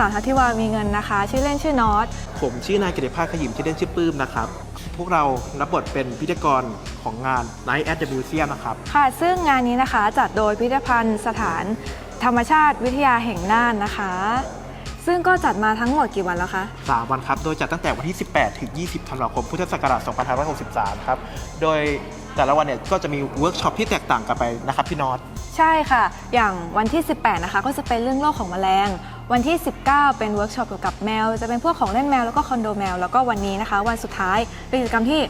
สาวทัติวามีเงินนะคะ ชื่อเล่นชื่อนอต ผมชื่อนายกิติภาคขยิมชื่อเล่นชื่อปื้มนะครับ พวกเรารับบทเป็นพิธีกรของงาน Night at the Museum นะครับ ค่ะ ซึ่งงานนี้นะคะจัดโดยพิพิธภัณฑ์สถานธรรมชาติวิทยาแห่งน่านนะคะ ซึ่งก็จัดมาทั้งหมดกี่วันแล้วคะ 3 วันครับ โดยจัดตั้งแต่วันที่ 18 ถึง 20 ธันวาคม พุทธศักราช 2563 ครับ โดยแต่ละวันเนี่ยก็จะมีเวิร์กช็อปที่แตกต่างกันไปนะครับพี่นอต ใช่ค่ะ อย่างวันที่ 18 นะคะ ก็จะเป็นเรื่องโลกของแมลง วันที่ 19 เป็นเวิร์กช็อปเกี่ยวกับแมว จะเป็นพวกของเล่นแมวแล้วก็คอนโดแมว แล้วก็วันนี้นะคะ วันสุดท้ายเป็นกิจกรรมที่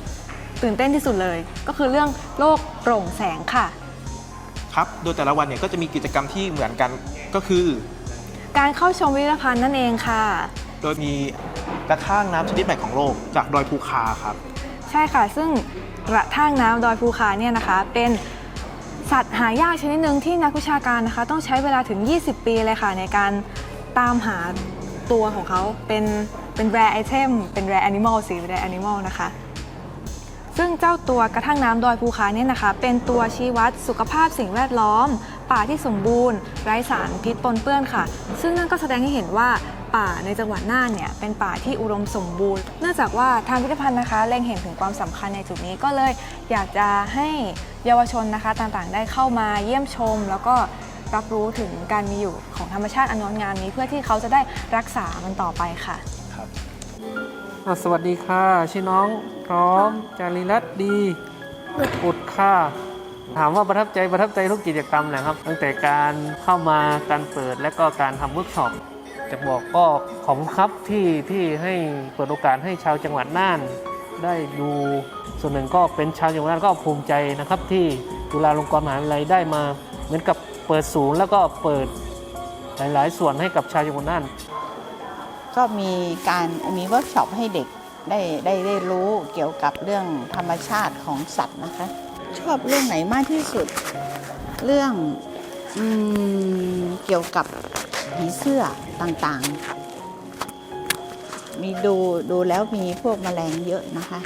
ตื่นเต้นที่สุดเลย ก็คือเรื่องโลกโปร่งแสงค่ะ ครับ โดยแต่ละวันเนี่ยก็จะมีกิจกรรมที่เหมือนกันก็คือ การเข้าชมพิพิธภัณฑ์นั่นเองค่ะ โดยมีกระทั่งน้ำชนิดใหม่ของโลกจากดอยภูคาครับ ใช่ค่ะ ซึ่งกระทั่งน้ำดอยภูคาเนี่ยนะคะ เป็นสัตว์หายากชนิดหนึ่งที่นักวิชาการนะคะ ต้องใช้เวลาถึง 20 ปีเลยค่ะในการ ตามหาตัวของเขาเป็นเป็น rare item เป็น rare animal สิ rare animal นะคะ ซึ่งเจ้าตัวกระทั่งน้ำดอยภูคาเนี่ยนะคะ เป็นตัวชี้วัดสุขภาพสิ่งแวดล้อม ป่าที่สมบูรณ์ ไร้สารพิษปนเปื้อนค่ะ ซึ่งนั่นก็แสดงให้เห็นว่าป่าในจังหวัดน่านเนี่ยเป็นป่าที่อุดมสมบูรณ์ เนื่องจากว่าทางพิพิธภัณฑ์นะคะเล็งเห็นถึงความสำคัญในจุดนี้ก็เลยอยากจะให้เยาวชนนะคะต่างๆ ได้เข้ามาเยี่ยมชม แล้วก็ รับรู้ถึงการมีอยู่ของธรรมชาติอันงดงามนี้เพื่อที่เขาจะได้รักษามันต่อไปค่ะอะสวัสดีค่ะชื่อน้องพร้อมจารีรัตน์ดีอุดค่ะ ถามว่าประทับใจประทับใจทุกกิจกรรมแหละครับ ตั้งแต่การเข้ามาการเปิดและก็การทำเวิร์กช็อปจะบอกก็ขอบคุณครับที่ที่ให้เปิดโอกาสให้ชาวจังหวัดน่าน ได้ดูส่วนหนึ่งก็เป็นชาวจังหวัดน่านก็ภูมิใจนะครับ ที่จุฬาลงกรณ์มหาวิทยาลัยได้มาเหมือนกับ เปิดศูนย์แล้วก็เปิดหลาย ๆ ส่วนให้กับชาวจังหวัดน่าน ก็มีการมีเวิร์กช็อปให้เด็กได้ได้ได้รู้เกี่ยวกับเรื่องธรรมชาติของสัตว์นะคะ ชอบเรื่องไหนมากที่สุด เรื่องอเกี่ยวกับผีเสื้อต่างๆ มีดูดูแล้วมีพวกแมลงเยอะนะคะ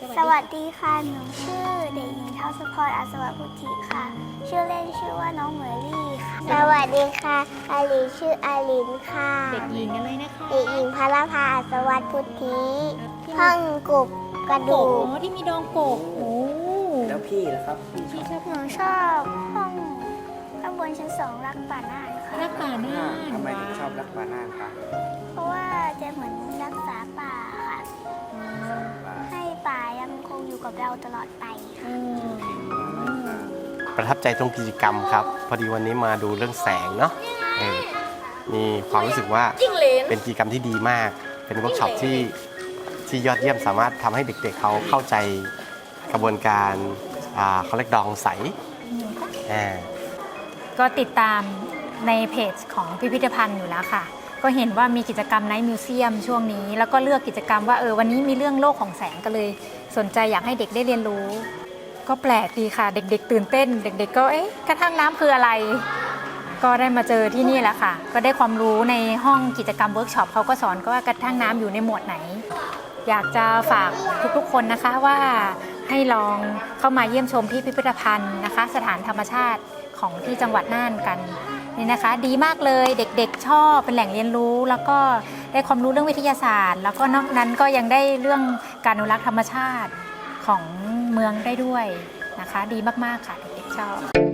สวัสดีค่ะ หนูชื่อเด็กหญิงทัศพรอัศวพุทธิค่ะ ชื่อเล่นชื่อว่าน้องเหมยลี่ค่ะ สวัสดีค่ะ อาลินชื่ออาลินค่ะ เด็กหญิงอะไรนะคะเด็กหญิงพระภาอัศวพุทธิห้องกุบกระโกดูกกอ๋อที่มีดองโกกโอ้แล้วพี่ล่ะครับพี่ชอบหนูชอบห้องข้างบนชั้นสองรักป่าน่านค่ะรักป่าน่านทำไมถึงชอบรักปลาน่านคะเพราะว่าจะเหมือนรักษาป่าค่ะ ให้ป่ายังคงอยู่กับเราตลอดไปค่ะประทับใจตรงกิจกรรมครับ พอดีวันนี้มาดูเรื่องแสงเนาะเออมีความรู้สึกว่าเป็นกิจกรรมที่ดีมาก เป็นเวิร์กช็อปที่ที่ยอดเยี่ยมสามารถทำให้เด็กๆเขาเข้าใจกระบวนการอ่าเขาเรียกดองใสอ่าก็ติดตามในเพจของพิพิธภัณฑ์อยู่แล้วค่ะ ก็เห็นว่ามีกิจกรรมไนท์มิวเซียมช่วงนี้ แล้วก็เลือกกิจกรรมว่าเออวันนี้มีเรื่องโลกของแสงก็เลย สนใจอยากให้เด็กได้เรียนรู้ ก็แปลกดีค่ะ เด็ก ๆ ตื่นเต้น เด็ก ๆ ก็เอ๊ะกระทั่งน้ำคืออะไร ก็ได้มาเจอที่นี่แหละค่ะ ก็ได้ความรู้ในห้องกิจกรรมเวิร์กช็อปเขาก็สอนก็ว่ากระทั่งน้ำอยู่ในหมวดไหน อยากจะฝากทุกๆคนนะคะว่าให้ลองเข้ามาเยี่ยมชมที่พิพิธภัณฑ์นะคะ สถานธรรมชาติของที่จังหวัดน่านกัน นี่นะคะดีมากเลยเด็กๆชอบเป็นแหล่งเรียนรู้ แล้วก็ได้ความรู้เรื่องวิทยาศาสตร์ แล้วก็นอกนั้นก็ยังได้เรื่องการอนุรักษ์ธรรมชาติของเมืองได้ด้วยนะคะ ดีมากๆค่ะเด็กๆชอบ